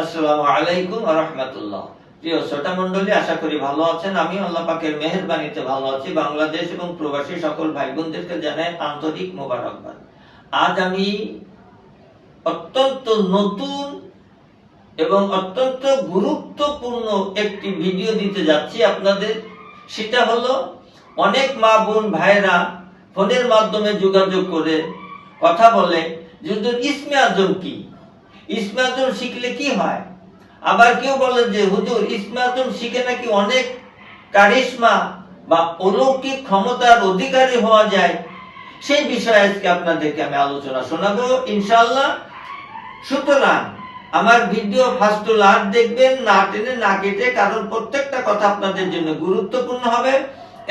আসসালামু আলাইকুম রাহমাতুল্লাহ। প্রিয় শ্রোতা মণ্ডলী, আশা করি ভালো আছেন। আমি আল্লাহ পাকের মেহেরবানিতে ভালো আছি। বাংলাদেশ এবং প্রবাসী সকল ভাই বোনদেরকে জানাই আন্তরিক মোবারকবাদ। আজ আমি অত্যন্ত নতুন এবং অত্যন্ত গুরুত্বপূর্ণ একটি ভিডিও দিতে যাচ্ছি আপনাদের। সেটা হলো, অনেক মা বোন ভাইরা ফোনের মাধ্যমে যোগাযোগ করে কথা বলে যে ইসমে আজম কি? ইসমে আজম শিখলে কি হয়? আবার কেউ বলে যে, হুজুর ইসমে আজম শিখে নাকি অনেক কারিশমা বা অলৌকিক ক্ষমতার অধিকারী হওয়া যায়? সেই বিষয়ে আজকে আপনাদেরকে আমি আলোচনা শোনাবো, ইনশাআল্লাহ। সুতরাং আমার ভিডিও ফার্স্ট টু দেখবেন, না টেনে, না কেটে, কারণ প্রত্যেকটা কথা আপনাদের জন্য গুরুত্বপূর্ণ হবে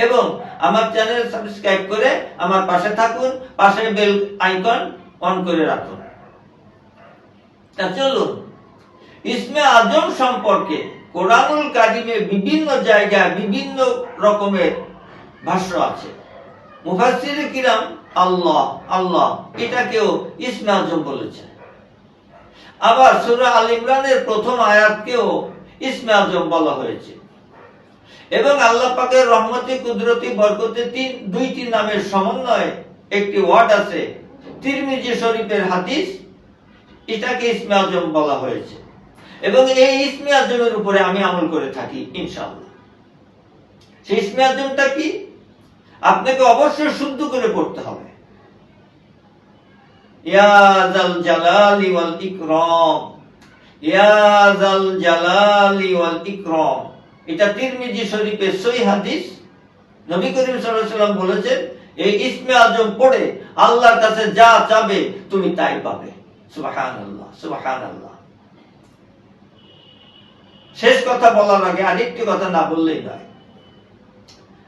এবং আমার চ্যানেল সাবস্ক্রাইব করে আমার পাশে থাকুন পাশে বেল আইকন অন করে রাখুন। তা চলুন। ইসমে আজম সম্পর্কে কোরআনুল কারিমে বিভিন্ন জায়গায় বিভিন্ন রকমের ভাষ্য আছে। মুফাসসির কিরাম আল্লাহ আল্লাহ, এটাকেও ইসমে আজম বলেছেন আবার সূরা আল ইমরানের প্রথম আয়াতকেও ইসমে আজম বলা হয়েছে। এবং আল্লাহ পাকের রহমতি, কুদরতি, বরকতে তিন, দুইটি নামের সমন্বয়ে একটি ওয়ার্ড আছে, তিরমিজি শরীফের হাদিস এটাকে ইসমে আজম বলা হয়েছে। এবং এই ইসমে আজমের উপরে আমি আমল করে থাকি, ইনশাআল্লাহ। সেই ইসমে আজমটা কি? আপনাকে অবশ্যই শুদ্ধ করে পড়তে হবে। ইয়া জাল জালালি ওয়াল ইকরাম। ইয়া জাল জালালি ওয়াল ইকরাম। এটা তিরমিজি শরীফের সই হাদিস। নবী করিম বলেছেন, এই ইসমে আজম পড়ে আল্লাহর কাছে যা চাবে তুমি তাই পাবে। সুবহানাল্লাহ সুবহানাল্লাহ। শেষ কথা বলার আগে আরেকটি কথা না বললেই নয়।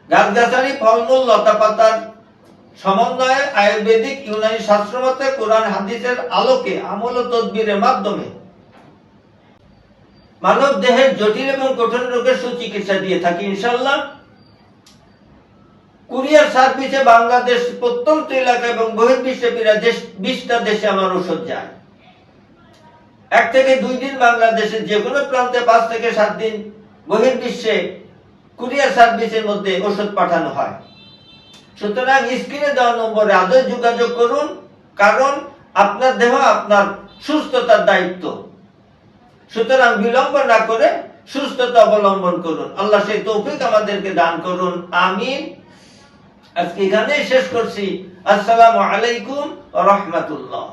গাছগাছালি ফলমূল লতা পাতার সমন্বয়ে আয়ুর্বেদিক ইউনানি শাস্ত্রমতে কোরআন হাদিসের আলোকে আমল ও তদবিরের মাধ্যমে মানব দেহের জটিল এবং কঠিন রোগের সুচিকিৎসা দিয়ে থাকি ইনশাল্লাহ কুরিয়ার সার্ভিসে বাংলাদেশ প্রত্যন্ত এলাকা এবং বহির্বিশ্বে প্রায় বিশটা দেশে আমার ওষুধ যায়। এক থেকে দুই দিন বাংলাদেশের যে কোনো প্রান্তে পাঁচ থেকে সাত দিন বহির্বিশ্বে কুরিয়ার সার্ভিসের মধ্যে ওষুধ পাঠানো হয়। সুতরাং স্ক্রিনে দেওয়া নম্বরে আদৌ যোগাযোগ করুন, কারণ আপনার দেহ আপনার সুস্থতার দায়িত্ব। সুতরাং বিলম্ব না করে সুস্থতা অবলম্বন করুন। আল্লাহ সেই তৌফিক আমাদেরকে দান করুন। আমিন। আজকে এখানেই শেষ করছি। আসসালামু আলাইকুম রহমতুল্লাহ।